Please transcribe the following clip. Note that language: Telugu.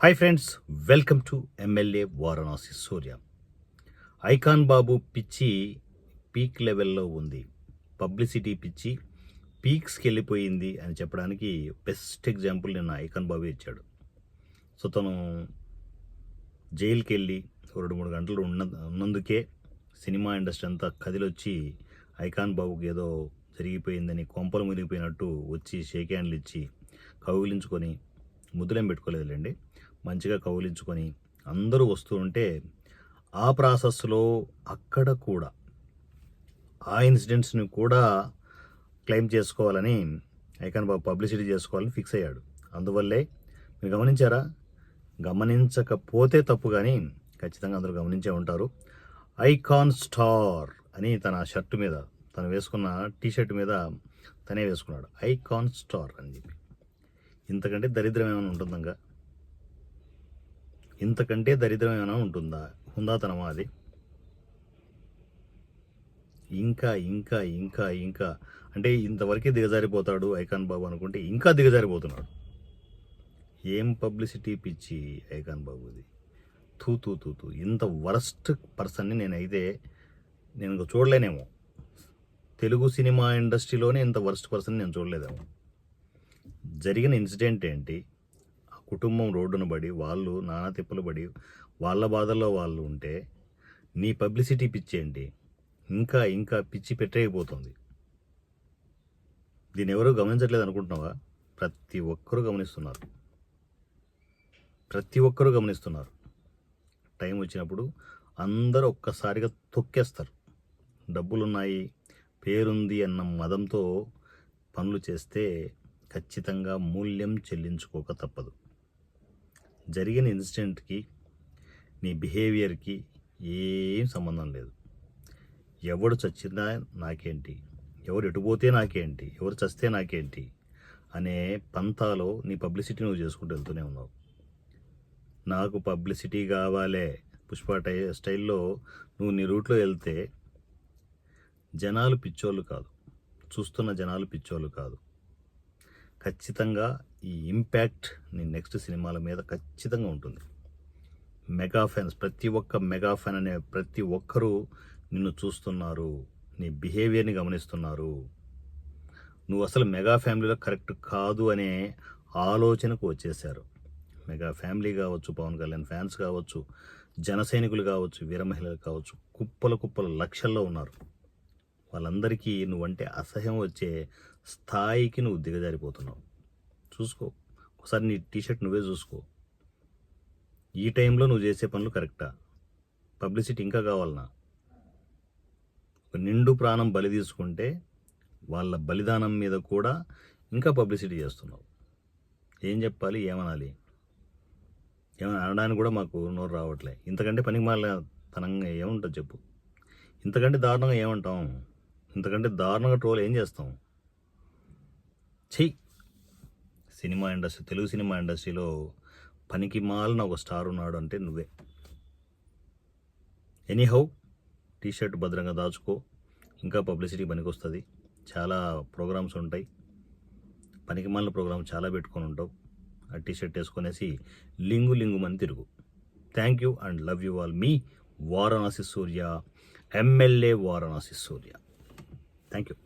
Hi friends welcome to MLA Varanasi Surya icon Babu పిచ్చి పీక్ లెవెల్లో ఉంది పబ్లిసిటీ పిచ్చి పీక్స్కి వెళ్ళిపోయింది అని చెప్పడానికి బెస్ట్ ఎగ్జాంపుల్ నిన్న ఐకాన్ బాబు ఇచ్చాడు సో తను జైలుకి వెళ్ళి రెండు మూడు గంటలు ఉన్న ఉన్నందుకే సినిమా ఇండస్ట్రీ అంతా కదిలొచ్చి ఐకాన్ బాబుకి ఏదో జరిగిపోయిందని కొంపలు మునిగిపోయినట్టు వచ్చి షేక్ హ్యాండ్లు ఇచ్చి కౌగిలించుకొని ముద్దులేం పెట్టుకోలేదులేండి. మంచిగా కౌలించుకొని అందరూ వస్తూ ఉంటే ఆ ప్రాసెస్లో అక్కడ కూడా ఆ ఇన్సిడెంట్స్ని కూడా క్లెయిమ్ చేసుకోవాలని ఐకాన్ బాబు పబ్లిసిటీ చేసుకోవాలని ఫిక్స్ అయ్యాడు. అందువల్లే మీరు గమనించారా? గమనించకపోతే తప్పు కానీ ఖచ్చితంగా అందరూ గమనించే ఉంటారు. ఐకాన్ స్టార్ అని తన షర్ట్ మీద తను వేసుకున్న టీ షర్ట్ మీద తనే వేసుకున్నాడు. ఐకాన్ స్టార్ అని చెప్పి. ఇంతకంటే దరిద్రం ఏమైనా ఉంటుందంగా? ఇంతకంటే దరిద్రం ఏమైనా ఉంటుందా? హుందాతనమా అది? ఇంకా ఇంకా ఇంకా ఇంకా. అంటే ఇంతవరకే దిగజారిపోతాడు ఐకాన్ బాబు అనుకుంటే ఇంకా దిగజారిపోతున్నాడు. ఏం పబ్లిసిటీ పిచ్చి ఐకాన్ బాబుది? తూ తూ తూ తూ. ఇంత వరస్ట్ పర్సన్ని నేనైతే నేను ఇంకా చూడలేనేమో. తెలుగు సినిమా ఇండస్ట్రీలోనే ఇంత వరస్ట్ పర్సన్ నేను చూడలేదేమో. జరిగిన ఇన్సిడెంట్ ఏంటి? ఆ కుటుంబం రోడ్డున పడి వాళ్ళు నానా తిప్పలు పడి వాళ్ళ బాధల్లో వాళ్ళు ఉంటే నీ పబ్లిసిటీ పిచ్చి ఏంటి? ఇంకా ఇంకా పిచ్చి పెట్టేయబోతుంది దీన్ని ఎవరూ గమనించట్లేదు అనుకుంటున్నావా? ప్రతి ఒక్కరూ గమనిస్తున్నారు. ప్రతి ఒక్కరూ గమనిస్తున్నారు. టైం వచ్చినప్పుడు అందరూ ఒక్కసారిగా తొక్కేస్తారు. డబ్బులున్నాయి పేరుంది అన్న మదంతో పనులు చేస్తే ఖచ్చితంగా మూల్యం చెల్లించుకోక తప్పదు. జరిగిన ఇన్సిడెంట్కి నీ బిహేవియర్కి ఏం సంబంధం లేదు. ఎవడు చచ్చినా నాకేంటి? ఎవరు ఎటుపోతే నాకేంటి? ఎవరు చస్తే నాకేంటి? అనే పంతాలో నీ పబ్లిసిటీ నువ్వు చేసుకుంటూ వెళ్తూనే ఉన్నావు. నాకు పబ్లిసిటీ కావాలే. పుష్ప టై స్టైల్లో నువ్వు నీ రూట్లో వెళ్తే జనాలు పిచ్చోళ్ళు కాదు. చూస్తున్న జనాలు పిచ్చోళ్ళు కాదు. ఖచ్చితంగా ఈ ఇంపాక్ట్ నీ నెక్స్ట్ సినిమాల మీద ఖచ్చితంగా ఉంటుంది. మెగా ఫ్యాన్స్ ప్రతి ఒక్క మెగా ఫ్యాన్ అనే ప్రతి ఒక్కరూ నిన్ను చూస్తున్నారు నీ బిహేవియర్ని గమనిస్తున్నారు. నువ్వు అసలు మెగా ఫ్యామిలీలో కరెక్ట్ కాదు అనే ఆలోచనకు వచ్చేసారు మెగా ఫ్యామిలీ కావచ్చు పవన్ కళ్యాణ్ ఫ్యాన్స్ కావచ్చు జన సైనికులు కావచ్చు వీర మహిళలు కావచ్చు కుప్పల కుప్పల లక్షల్లో ఉన్నారు. వాళ్ళందరికీ నువ్వంటే అసహ్యం వచ్చే స్థాయికి నువ్వు దిగజారిపోతున్నావు. చూసుకో. ఒకసారి నీ టీషర్ట్ నువ్వే చూసుకో. ఈ టైంలో నువ్వు చేసే పనులు కరెక్టా? పబ్లిసిటీ ఇంకా కావాలనా? ఒక నిండు ప్రాణం బలి తీసుకుంటే వాళ్ళ బలిదానం మీద కూడా ఇంకా పబ్లిసిటీ చేస్తున్నావు. ఏం చెప్పాలి? ఏమనాలి? ఏమైనా అనడానికి కూడా మాకు నోరు రావట్లే. ఇంతకంటే పనికి మాల తనంగా ఏముంటుంది చెప్పు. ఇంతకంటే దారుణంగా ఏమంటాం? ఇంతకంటే దారుణంగా ట్రోల్ ఏం చేస్తాం? చెయ్యి సినిమా ఇండస్ట్రీ తెలుగు సినిమా ఇండస్ట్రీలో పనికి మాలిన ఒక స్టార్ ఉన్నాడు అంటే నువ్వే. ఎనీహౌ టీ షర్ట్ భద్రంగా దాచుకో. ఇంకా పబ్లిసిటీ పనికొస్తుంది. చాలా ప్రోగ్రామ్స్ ఉంటాయి. పనికి మాలిన ప్రోగ్రామ్ చాలా పెట్టుకొని ఉంటావు. ఆ టీ షర్ట్ వేసుకొనేసి లింగు లింగుమని తిరుగు. Thank you and love you all. Me Varanasi Surya MLA Varanasi Surya. Thank you.